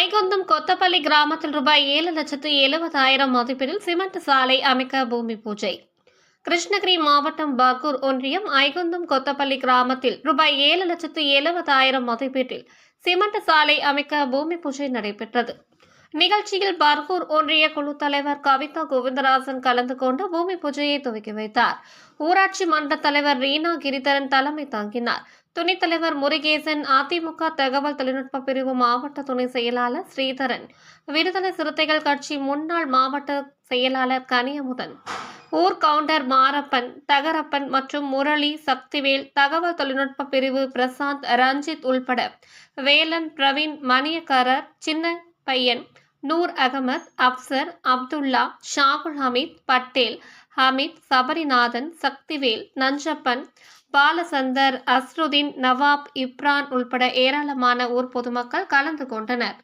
ஐகுந்தம் கொத்தப்பள்ளி கிராமத்தில் ரூபாய் ஏழு லட்சத்து எழுபதாயிரம் மதிப்பீட்டில் சிமெண்ட் சாலை அமைக்க பூமி பூஜை. கிருஷ்ணகிரி மாவட்டம் பாகூர் ஒன்றியம் ஐகுந்தம் கொத்தப்பள்ளி கிராமத்தில் ரூபாய் ஏழு லட்சத்து எழுபதாயிரம் மதிப்பீட்டில் சிமெண்ட் சாலை அமைக்க பூமி பூஜை நடைபெற்றது. நிகழ்ச்சியில் பர்கூர் ஒன்றிய குழு தலைவர் கவிதா கோவிந்தராஜன் கலந்து கொண்டு பூமி பூஜையை துவக்கி வைத்தார். ஊராட்சி மன்ற தலைவர் ரீனா கிரிதரன் தலைமை தாங்கினார். துணைத் தலைவர் முருகேசன் அதிமுக தகவல் தொழில்நுட்ப பிரிவு மாவட்ட துணை செயலாளர் ஸ்ரீதரன் விடுதலை சிறுத்தைகள் கட்சி முன்னாள் மாவட்ட செயலாளர் கனியமுதன் ஊர் கவுண்டர் மாரப்பன் தகரப்பன் மற்றும் முரளி சக்திவேல் தகவல் தொழில்நுட்ப பிரிவு பிரசாந்த் ரஞ்சித் உள்பட வேலன் பிரவீன் மணியக்காரர் சின்ன பையன் நூர் அகமத் அப்சர் அப்துல்லா ஷாகுல் ஹமீத் பட்டேல் ஹமீத் சபரிநாதன் சக்திவேல் நஞ்சப்பன் பாலசந்தர் அஸ்ருதீன் நவாப் இப்ரான் உள்பட ஏராளமான ஊர் பொதுமக்கள் கலந்து கொண்டனர்.